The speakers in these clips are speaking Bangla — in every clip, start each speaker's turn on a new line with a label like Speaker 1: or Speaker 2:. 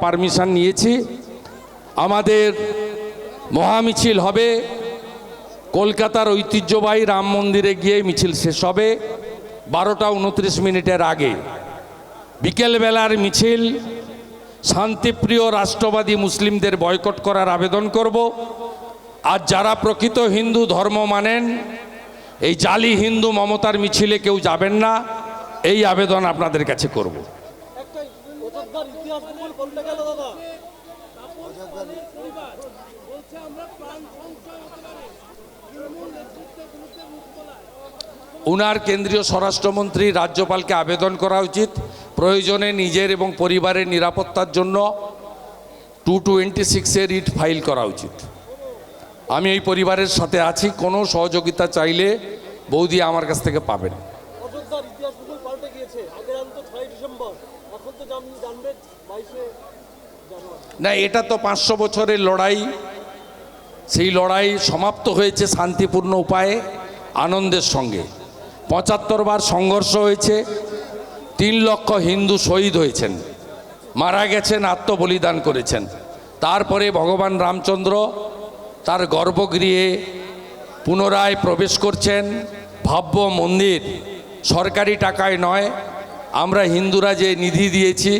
Speaker 1: পারমিশন নিয়েছি। আমাদের মহামিছিল হবে। কলকাতার ঐতিহ্যবাহী রাম মন্দিরে গিয়ে মিছিল শেষ হবে। বারোটা উনত্রিশ মিনিটের আগে। বিকেলবেলার মিছিল, শান্তিপ্রিয় রাষ্ট্রবাদী মুসলিমদের বয়কট করার আবেদন করব। আর যারা প্রকৃত হিন্দু ধর্ম মানেন, এই জালি হিন্দু মমতার মিছিলে কেউ যাবেন না। এই আবেদন আপনাদের কাছে করব। উনার কেন্দ্রীয় স্বরাষ্ট্রমন্ত্রী রাজ্যপালকে আবেদন করা উচিত প্রয়োজনে নিজের এবং পরিবারের নিরাপত্তার জন্য টু টোয়েন্টি সিক্সের রিট ফাইল করা উচিত। আমি এই পরিবারের সাথে আছি, কোনো সহযোগিতা চাইলে বৌদি আমার কাছ থেকে পাবেন।
Speaker 2: অযোধ্যার পাল্টে গিয়েছে। আগের আন্ত ছয় ডিসেম্বর। এখন তো জান- জানবে বাইশে
Speaker 1: না, এটা তো পাঁচশো বছরের লড়াই। সেই লড়াই সমাপ্ত হয়েছে শান্তিপূর্ণ উপায়ে, আনন্দের সঙ্গে। পঁচাত্তর বার সংঘর্ষ হয়েছে, তিন লক্ষ হিন্দু শহীদ হয়েছেন। মারা গেছেন, আত্মবলিদান করেছেন। তারপরে ভগবান রামচন্দ্র তার গর্ভগৃহে পুনরায় প্রবেশ করছেন। ভাব্য মন্দির সরকারি টাকায় নয়, আমরা হিন্দুরা যে নিধি দিয়েছি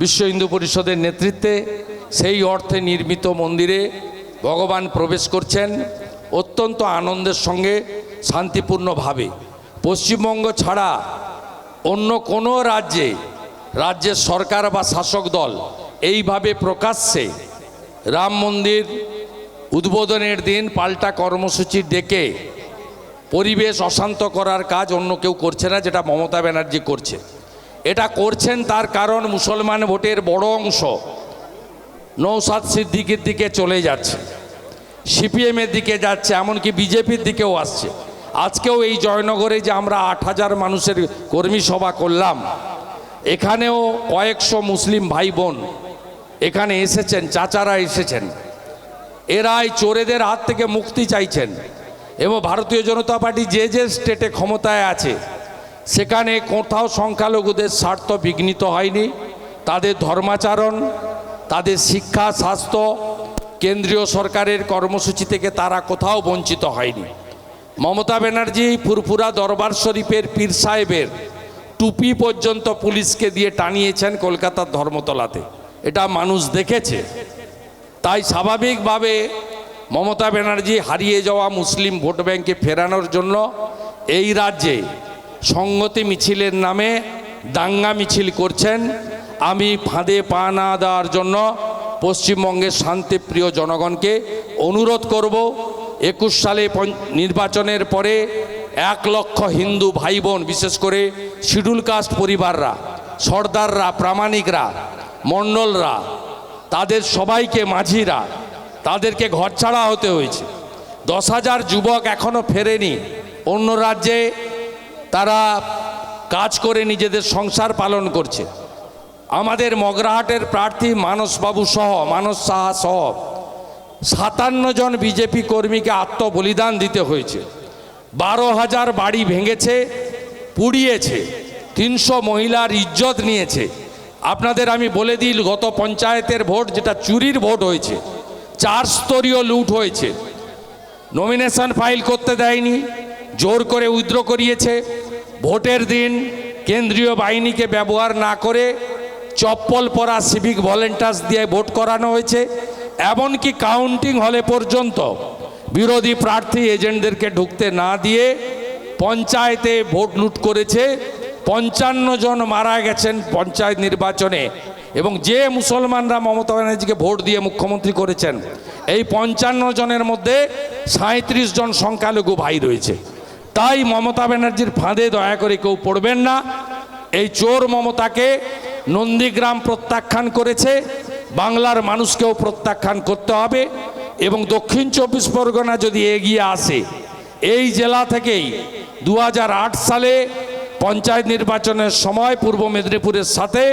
Speaker 1: বিশ্ব হিন্দু পরিষদের নেতৃত্বে, সেই অর্থে নির্মিত মন্দিরে ভগবান প্রবেশ করছেন অত্যন্ত আনন্দের সঙ্গে, শান্তিপূর্ণভাবে। পশ্চিমবঙ্গ ছাড়া অন্য কোনো রাজ্যে, রাজ্যের সরকার বা শাসক দল এইভাবে প্রকাশ্যে রাম মন্দির উদ্বোধনের দিন পাল্টা কর্মসূচি ডেকে পরিবেশ অশান্ত করার কাজ অন্য কেউ করছে না, যেটা মমতা ব্যানার্জি করছে। এটা করছেন তার কারণ মুসলমান ভোটের বড় অংশ নৌসাদ সিদ্দিকির দিকে চলে যাচ্ছে। সিপিএমের দিকে যাচ্ছে, এমনকি বিজেপির দিকেও আসছে। আজকেও এই জয়নগরে যে আমরা আট হাজার মানুষের কর্মী সভা করলাম, এখানেও কয়েকশো মুসলিম ভাই বোন এখানে এসেছেন, চাচারা এসেছেন। এরাই চোরেদের হাত থেকে মুক্তি চাইছেন। এবং ভারতীয় জনতা পার্টি যে যে স্টেটে ক্ষমতায় আছে, সেখানে কোথাও সংখ্যালঘুদের স্বার্থ বিঘ্নিত হয়নি। তাদের ধর্মাচরণ, তাদের শিক্ষা, স্বাস্থ্য, কেন্দ্রীয় সরকারের কর্মসূচি থেকে তারা কোথাও বঞ্চিত হয়নি। মমতা ব্যানার্জি ফুরফুরা দরবার শরীফের পীর সাহেবের টুপি পর্যন্ত পুলিশকে দিয়ে টানিয়েছেন কলকাতার ধর্মতলাতে। এটা মানুষ দেখেছে। তাই স্বাভাবিকভাবে মমতা ব্যানার্জি হারিয়ে যাওয়া মুসলিম ভোট ব্যাংকে ফেরানোর জন্য এই রাজ্যে সংগতি মিছিলের নামে দাঙ্গা মিছিল করছেন। আমি ফাঁদে পা না দেওয়ার জন্য পশ্চিমবঙ্গের শান্তিপ্রিয় জনগণকে অনুরোধ করব, একুশ সালে নির্বাচনের পরে এক লক্ষ হিন্দু ভাই বোন বিশেষ করে শিডুল কাস্ট পরিবাররা, সর্দাররা, প্রামাণিকরা, মণ্ডলরা, তাদের সবাইকে মাঝিরা তাদেরকে ঘর ছাড়া হতে হয়েছে। দশ হাজার যুবক এখনও ফেরেনি। অন্য রাজ্যে তারা কাজ করে নিজেদের সংসার পালন করছে। আমাদের মগরাহাটের প্রার্থী মানসবাবু সহ, মানস সাহা সহ সাতান্ন জন বিজেপি কর্মীকে আত্মবলিদান দিতে হয়েছে। বারো হাজার বাড়ি ভেঙেছে, পুড়িয়েছে, তিনশো মহিলার ইজ্জত নিয়েছে। আপনাদের আমি বলে দিই, গত পঞ্চায়েতের ভোট যেটা চুরির ভোট হয়েছে চার স্তরীয় লুট হয়েছে। নমিনেশন ফাইল করতে দেয়নি, জোর করে উইথড্র করিয়েছে। ভোটের দিন কেন্দ্রীয় বাহিনীকে ব্যবহার না করে চপ্পল পরা সিভিক ভলেন্টার্স দিয়ে ভোট করানো হয়েছে, এমনকি কাউন্টিং হলে পর্যন্ত বিরোধী প্রার্থী এজেন্টদেরকে ঢুকতে না দিয়ে পঞ্চায়েতে ভোট লুট করেছে। পঞ্চান্ন জন মারা গেছেন পঞ্চায়েত নির্বাচনে। এবং যে মুসলমানরা মমতা ব্যানার্জিকে ভোট দিয়ে মুখ্যমন্ত্রী করেছেন, এই পঞ্চান্ন জনের মধ্যে সাঁত্রিশ জন সংখ্যালঘু ভাই রয়েছে। তাই মমতা ব্যানার্জির ফাঁদে দয়া করে কেউ পড়বেন না। এই চোর মমতাকে নন্দীগ্রাম প্রত্যাখ্যান করেছে, বাংলার মানুষকেও প্রত্যাখ্যান করতে হবে এবং দক্ষিণ চব্বিশ পরগনা যদি এগিয়ে আসে, এই জেলা থেকেই দু হাজার আট সালে পঞ্চায়েত নির্বাচনের সময় পূর্ব মেদিনীপুরের সাথে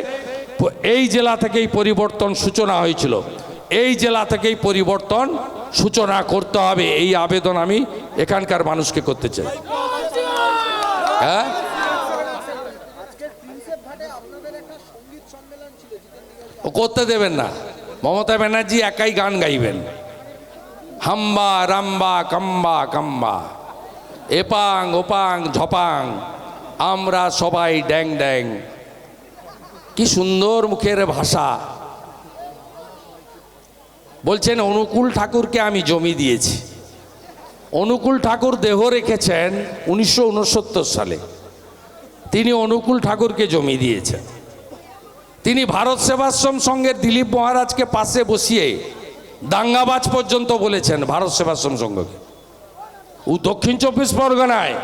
Speaker 1: এই জেলা থেকেই পরিবর্তন সূচনা হয়েছিল। এই জেলা থেকেই পরিবর্তন সূচনা করতে হবে। এই আবেদন আমি এখানকার মানুষকে করতে চাই। হ্যাঁ? করতে দেবেন না। মমতা ব্যানার্জি একাই গান গাইবেন। হাম্বা, রাম্বা, কাম্বা কাম্বা। এপাং, ওপাং, ঝপাং। আমরা সবাই ড্যাং ড্যাং কি সুন্দর মুখের ভাষা। বলছেন, অনুকূল ঠাকুরকে আমি জমি দিয়েছি। অনুকূল ঠাকুর দেহ রেখেছেন উনিশশো উনসত্তর সালে। তিনি অনুকূল ঠাকুরকে জমি দিয়েছেন। তিনি ভারত সেবাশ্রম সংঘের দিলীপ মহারাজকে পাশে বসিয়ে দাঙ্গাবাজ পর্যন্ত বলেছেন ভারত সেবাশ্রম সংঘকে। ও দক্ষিণ চব্বিশ পরগনায়,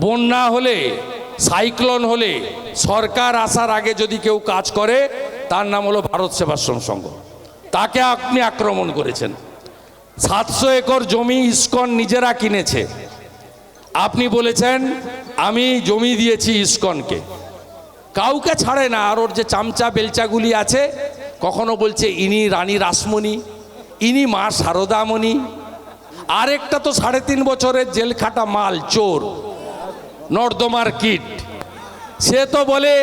Speaker 1: বন্যা হলে সাইক্লোন হলে সরকার আসার আগে যদি কেউ কাজ করে, তার নাম হলো ভারত সেবাশ্রম সংঘ। তাকে আপনি আক্রমণ করেছেন। সাতশো একর জমি ইস্কন নিজেরা কিনেছে। আপনি বলেছেন, আমি জমি দিয়েছি ইস্কনকে। কাউকে ছাড়ে না, আর ওর যে চামচা বেলচাগুলি আছে, কখনো বলছে, ইনি রানী রাসমণি, ইনি মা শারদামণি আরেকটা তো সাড়ে তিন বছরের জেল খাটা মাল, চোর। নর্দমার কিট। সে তো বলে,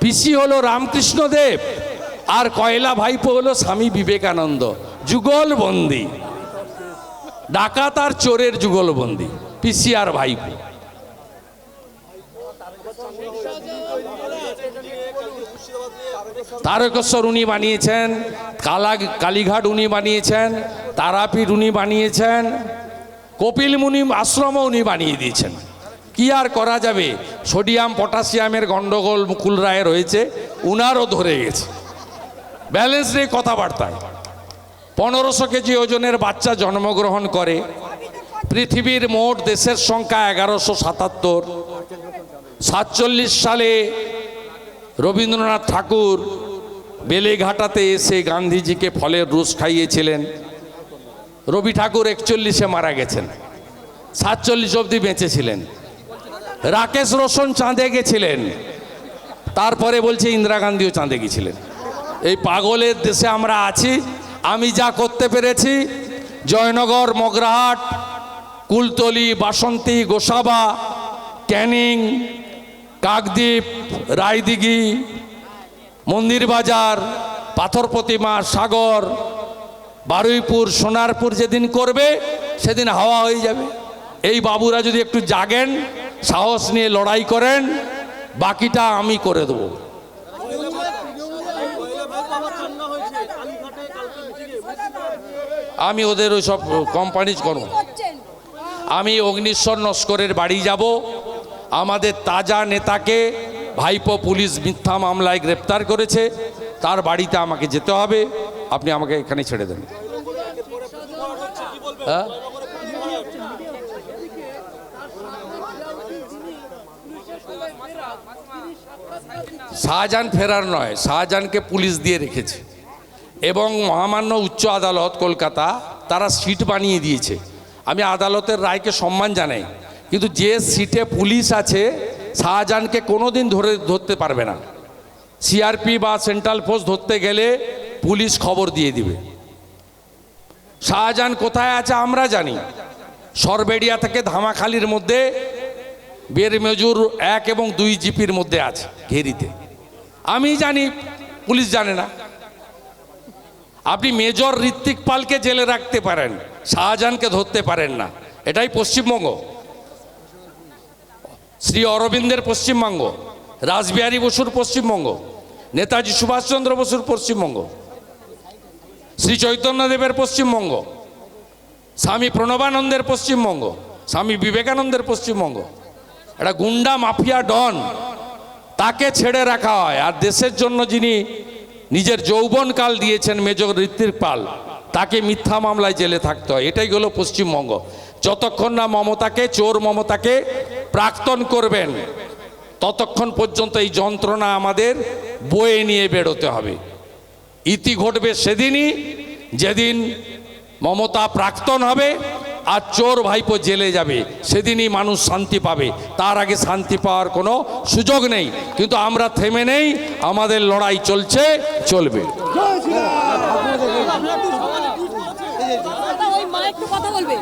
Speaker 1: পিসি হলো রামকৃষ্ণ দেব আর কয়লা ভাইপো হলো স্বামী বিবেকানন্দ, যুগলবন্দি। ডাকাত আর চোরের যুগলবন্দি, পিসি আর ভাইপো। তারকেশ্বর উনি বানিয়েছেন, কালা কালীঘাট উনি বানিয়েছেন, তারাপীঠ উনি বানিয়েছেন, কপিল মুনি আশ্রমও উনি বানিয়ে দিয়েছেন। কি আর করা যাবে? সোডিয়াম, পটাশিয়ামের গন্ডগোল মুকুল রায়ের রয়েছে, উনারও ধরে গেছে। ব্যালেন্স নেই কথাবার্তায়। পনেরোশো কেজি ওজনের বাচ্চা জন্মগ্রহণ করে, পৃথিবীর মোট দেশের সংখ্যা এগারোশো সাতাত্তর। সাতচল্লিশ সালে রবীন্দ্রনাথ ঠাকুর বেলেঘাটাতে এসে গান্ধীজিকে ফলের রুশ খাইয়েছিলেন। রবি ঠাকুর একচল্লিশে মারা গেছেন। সাতচল্লিশ অবধি বেঁচেছিলেন। রাকেশ রোশন চাঁদে গেছিলেন। তারপরে বলছে ইন্দিরা গান্ধীও চাঁদে গেছিলেন। এই পাগলের দেশে আমরা আছি, আমি যা করতে পেরেছি, জয়নগর, মগরাহাট, কুলতলি, বাসন্তী, গোসাবা, ক্যানিং, কাকদ্বীপ, রায়দিঘি মন্দির বাজার পাথর প্রতিমা সাগর, বারুইপুর, সোনারপুর যেদিন করবে, সেদিন হাওয়া হয়ে যাবে। এই বাবুরা যদি একটু জাগেন সাহস নিয়ে লড়াই করেন, বাকিটা আমি করে দেবো। আমি ওদের ওই সব কোম্পানি করব। আমি অগ্নিশ্বর নস্করের বাড়ি যাব। আমাদের তাজা নেতাকে ভাইপো পুলিশ মিথ্যা মামলায় গ্রেপ্তার করেছে। তার বাড়িতে আমাকে যেতে হবে। আপনি আমাকে এখানে ছেড়ে দেন। হ্যাঁ? শাহজাহান ফেরার নয়, শাহজাহানকে পুলিশ দিয়ে রেখেছে। এবং মহামান্য উচ্চ আদালত কলকাতা তারা সিট বানিয়ে দিয়েছে। আমি আদালতের রায়কে সম্মান জানাই, কিন্তু যে সিটে পুলিশ আছে, শাহজাহানকে কোনোদিন ধরে ধরতে পারবে না। সিআরপি বা সেন্ট্রাল ফোর্স ধরতে গেলে পুলিশ খবর দিয়ে দিবে। শাহজাহান কোথায় আছে আমরা জানি। সরবেড়িয়া থেকে ধামাখালির মধ্যে বেরমেজুর এক এবং দুই জিপির মধ্যে আছে, ঘেরিতে। আমি জানি, পুলিশ জানে না। আপনি মেজর ঋত্বিক পালকে জেলে রাখতে পারেন, শাহজাহানকে ধরতে পারেন না। এটাই পশ্চিমবঙ্গ। শ্রী অরবিন্দের পশ্চিমবঙ্গ, রাসবিহারী বসুর পশ্চিমবঙ্গ, নেতাজি সুভাষচন্দ্র বসুর পশ্চিমবঙ্গ, শ্রী চৈতন্যদেবের পশ্চিমবঙ্গ, স্বামী প্রণবানন্দের পশ্চিমবঙ্গ, স্বামী বিবেকানন্দের পশ্চিমবঙ্গ। এটা গুন্ডা মাফিয়া ডন। তাকে ছেড়ে রাখা হয়। আর দেশের জন্য যিনি নিজের যৌবনকাল দিয়েছেন মেজর ঋত্বিক পাল, তাকে মিথ্যা মামলায় জেলে থাকতে হয়। এটাই হলো পশ্চিমবঙ্গ। যতক্ষণ না মমতাকে, চোর মমতাকে প্রাক্তন করবেন, ততক্ষণ পর্যন্ত এই যন্ত্রণা আমাদের বয়ে নিয়ে বেরোতে হবে। ইতি ঘটবে সেদিনই, যেদিন মমতা প্রাক্তন হবে আর চোর ভাইপো জেলে যাবে সেদিনই মানুষ শান্তি পাবে তার আগে শান্তি পাওয়ার কোনো সুযোগ নেই কিন্তু আমরা থেমে নেই আমাদের লড়াই চলছে চলবে
Speaker 3: কথা বলবে